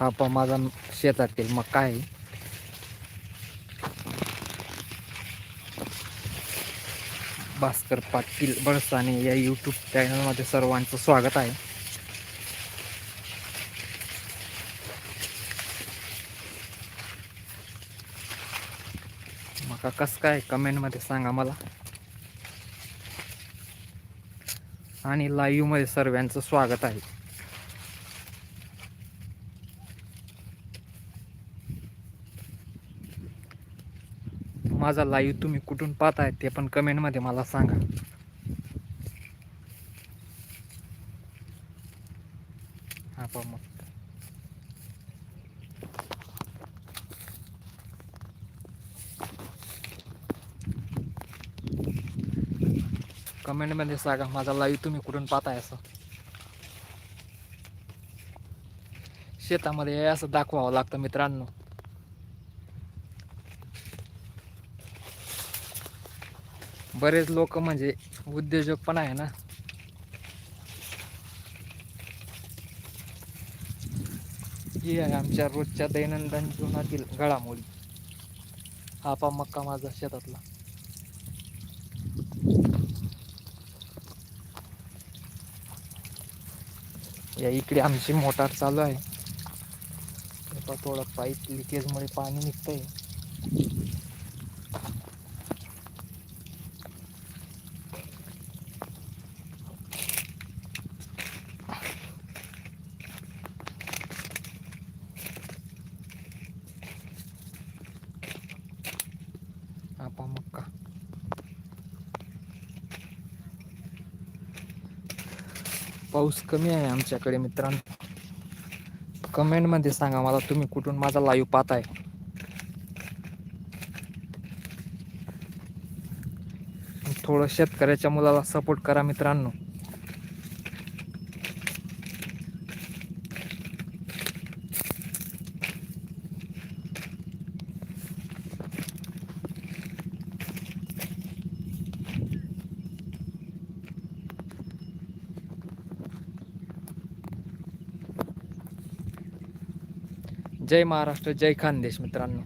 हा पण माझा शेतातील मका आहे भास्कर पाटील बळसाने या यूट्यूब चॅनलमध्ये सर्वांचं स्वागत आहे. मका कसं काय? कमेंटमध्ये सांगा मला. आणि लाईव्हमध्ये सर्वांचं स्वागत आहे. माझा लाईव्ह तुम्ही कुठून पाहताय ते पण कमेंटमध्ये मला सांगा. हा पहा मग. कमेंटमध्ये सांगा माझा लाईव्ह तुम्ही कुठून पाहताय असं? शेतामध्ये असं दाखवावं लागतं मित्रांनो. बरेच लोक म्हणजे उद्योजक पण आहे ना. ही आहे आमच्या रोजच्या दैनंदिन जीवनातील घडामोडी. हा पा मक्का माझा शेतातला. या इकडे आमची मोटार चालू आहे. थोडं पाईप लिकेजमुळे पाणी निघतंय आपा मक्का पाऊस कमी आहे आमच्याकडे मित्रांनो. कमेंटमध्ये सांगा मला तुम्ही कुठून माझा लाईव्ह पाहताय. थोडं शेतकऱ्याच्या मुलाला सपोर्ट करा मित्रांनो. जय महाराष्ट्र जय खानदेश मित्रांनो.